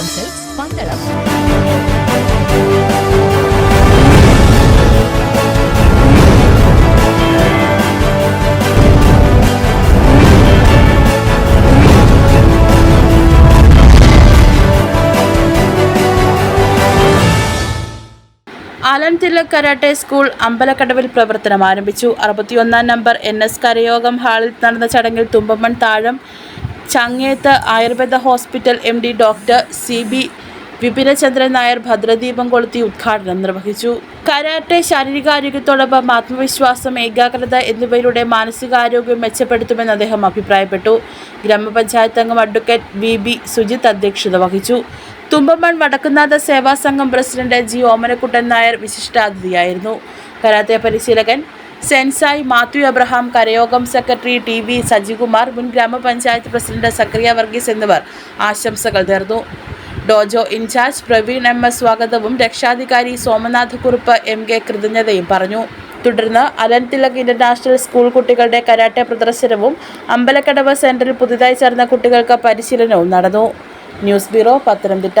ആശംസൽസ് Pandalam karate school അമ്പലക്കടവിൽ പ്രവർത്തനം ആരംഭിച്ചു അറുപത്തിയൊന്നാം നമ്പർ എൻ എസ് കരയോഗം ഹാളിൽ നടന്ന ചടങ്ങിൽ Thumpamon Thazham Changeth Ayurveda hospital M D doctor C B Vipinachandran Nair ഭദ്രദീപം കൊളുത്തി ഉദ്ഘാടനം നിർവഹിച്ചു. കരാട്ടെ ശാരീരികാരോഗ്യത്തോടൊപ്പം ആത്മവിശ്വാസം ഏകാഗ്രത എന്നിവയിലൂടെ മാനസികാരോഗ്യം മെച്ചപ്പെടുത്തുമെന്ന് അദ്ദേഹം അഭിപ്രായപ്പെട്ടു. ഗ്രാമപഞ്ചായത്ത് അംഗം അഡ്വക്കേറ്റ് വി ബി സുജിത് അധ്യക്ഷത വഹിച്ചു. തുമ്പമൺ വടക്കുന്നാഥ സേവാ സംഘം പ്രസിഡന്റ് ജി ഓമനക്കുട്ടൻ നായർ വിശിഷ്ടാതിഥിയായിരുന്നു. കരാത്തെ പരിശീലകൻ സെൻസായ് മാത്യു അബ്രഹാം കരയോഗം സെക്രട്ടറി ടി വി സജികുമാർ മുൻ ഗ്രാമപഞ്ചായത്ത് പ്രസിഡന്റ് സക്രിയ വർഗീസ് എന്നിവർ ആശംസകൾ നേർന്നു. Dojo in charge Praveen M S സ്വാഗതവും രക്ഷാധികാരി സോമനാഥ് കുറുപ്പ് എം കെ കൃതജ്ഞതയും പറഞ്ഞു. തുടർന്ന് അലൻ തിലക് ഇന്റർനാഷണൽ സ്കൂൾ കുട്ടികളുടെ കരാട്ടെ പ്രദർശനവും അമ്പലക്കടവ് സെന്ററിൽ പുതുതായി ചേർന്ന കുട്ടികൾക്ക് പരിശീലനവും നടന്നു. News bureau Pathanamthitta.